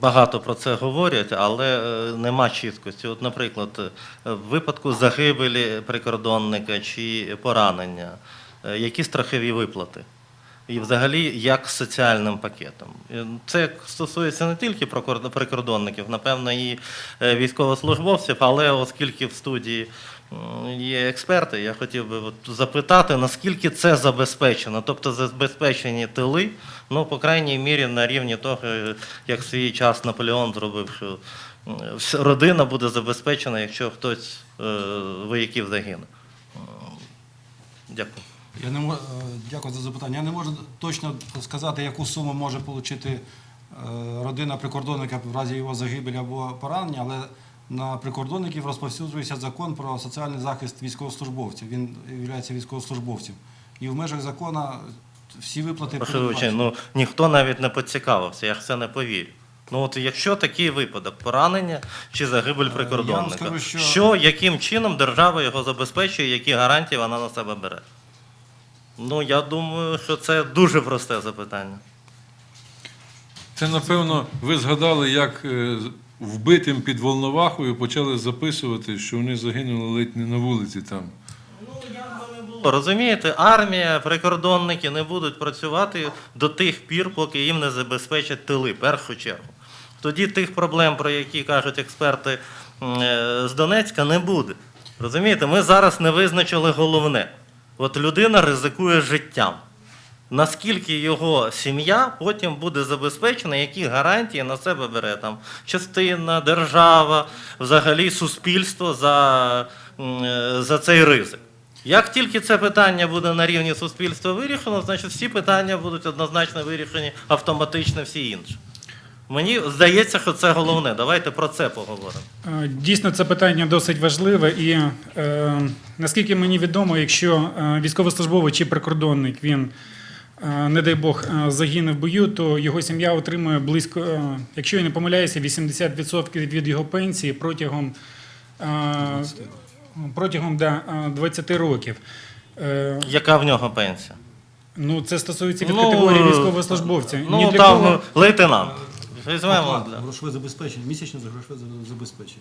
Багато про це говорять, але е, нема чіткості. От, наприклад, е, в випадку загибелі прикордонника чи поранення, е, які страхові виплати? І взагалі як з соціальним пакетом. Це стосується не тільки прикордонників, напевно, і військовослужбовців, але оскільки в студії є експерти, я хотів би от запитати, наскільки це забезпечено, тобто забезпечені тили, ну, по крайній мірі, на рівні того, е, як в свій час Наполеон зробив, що родина буде забезпечена, якщо хтось е, вояків загине. Дякую. Я не можу, дякую за запитання. Я не можу точно сказати, яку суму може отримати е, родина прикордонника в разі його загибелі або поранення, але на прикордонників розповсюджується закон про соціальний захист військовослужбовців. Він є військовослужбовцем. І в межах закону всі виплати Прошу ну ніхто навіть не поцікавився, я в це не повірю. Ну от якщо такий випадок, поранення чи загибель Е, прикордонника, скажу, що- що яким чином держава його забезпечує, які гарантії вона на себе бере? Ну я думаю, що це дуже просте запитання. Це, напевно, ви згадали, як е, вбитим під Волновахою почали записувати, що вони загинули ледь не на вулиці там. Розумієте, армія, прикордонники не будуть працювати до тих пір, поки їм не забезпечать тили, першу чергу. Тоді тих проблем, про які кажуть експерти е, з Донецька, не буде. Розумієте, ми зараз не визначили головне. От людина ризикує життям. Наскільки його сім'я потім буде забезпечена, які гарантії на себе бере там частина, держава, взагалі суспільство за, е, за цей ризик. Як тільки це питання буде на рівні суспільства вирішено, значить всі питання будуть однозначно вирішені автоматично всі інші. Мені здається, що це головне. Давайте про це поговоримо. Е, Дійсно, це питання досить важливе, і е, наскільки мені відомо, якщо е, військовослужбовець чи прикордонник він, не дай Бог, е, загине в бою, то його сім'я отримує близько, е, якщо я не помиляюся, 80% від його пенсії протягом, е, протягом да, е, 20 років. Е, Яка в нього пенсія? Ну, це стосується від Ну, категорії е, військовослужбовця. Ні Ну для там кого- лейтенант. Візьмемо. Грошове забезпечення, місячне грошове забезпечення.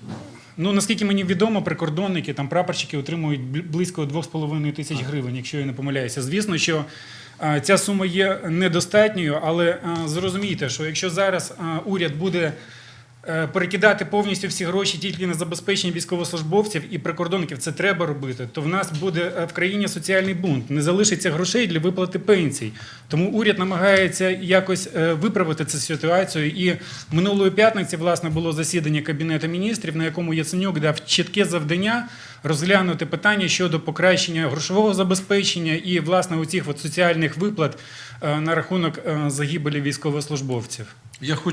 Ну, наскільки мені відомо, прикордонники, там прапорщики отримують бл- близько 2,5 тисяч гривень, якщо я не помиляюся. Звісно, що ця сума є недостатньою, але а, зрозумійте, що якщо зараз уряд буде е, перекидати повністю всі гроші тільки на забезпечення військовослужбовців і прикордонників, це треба робити, то в нас буде е, в країні соціальний бунт. Не залишиться грошей для виплати пенсій. Тому уряд намагається якось е, виправити цю ситуацію. І минулої п'ятниці, власне, було засідання Кабінету міністрів, на якому Яценюк дав чітке завдання розглянути питання щодо покращення грошового забезпечення і власне оцих от соціальних виплат е, на рахунок е, загибелі військовослужбовців. Я хочу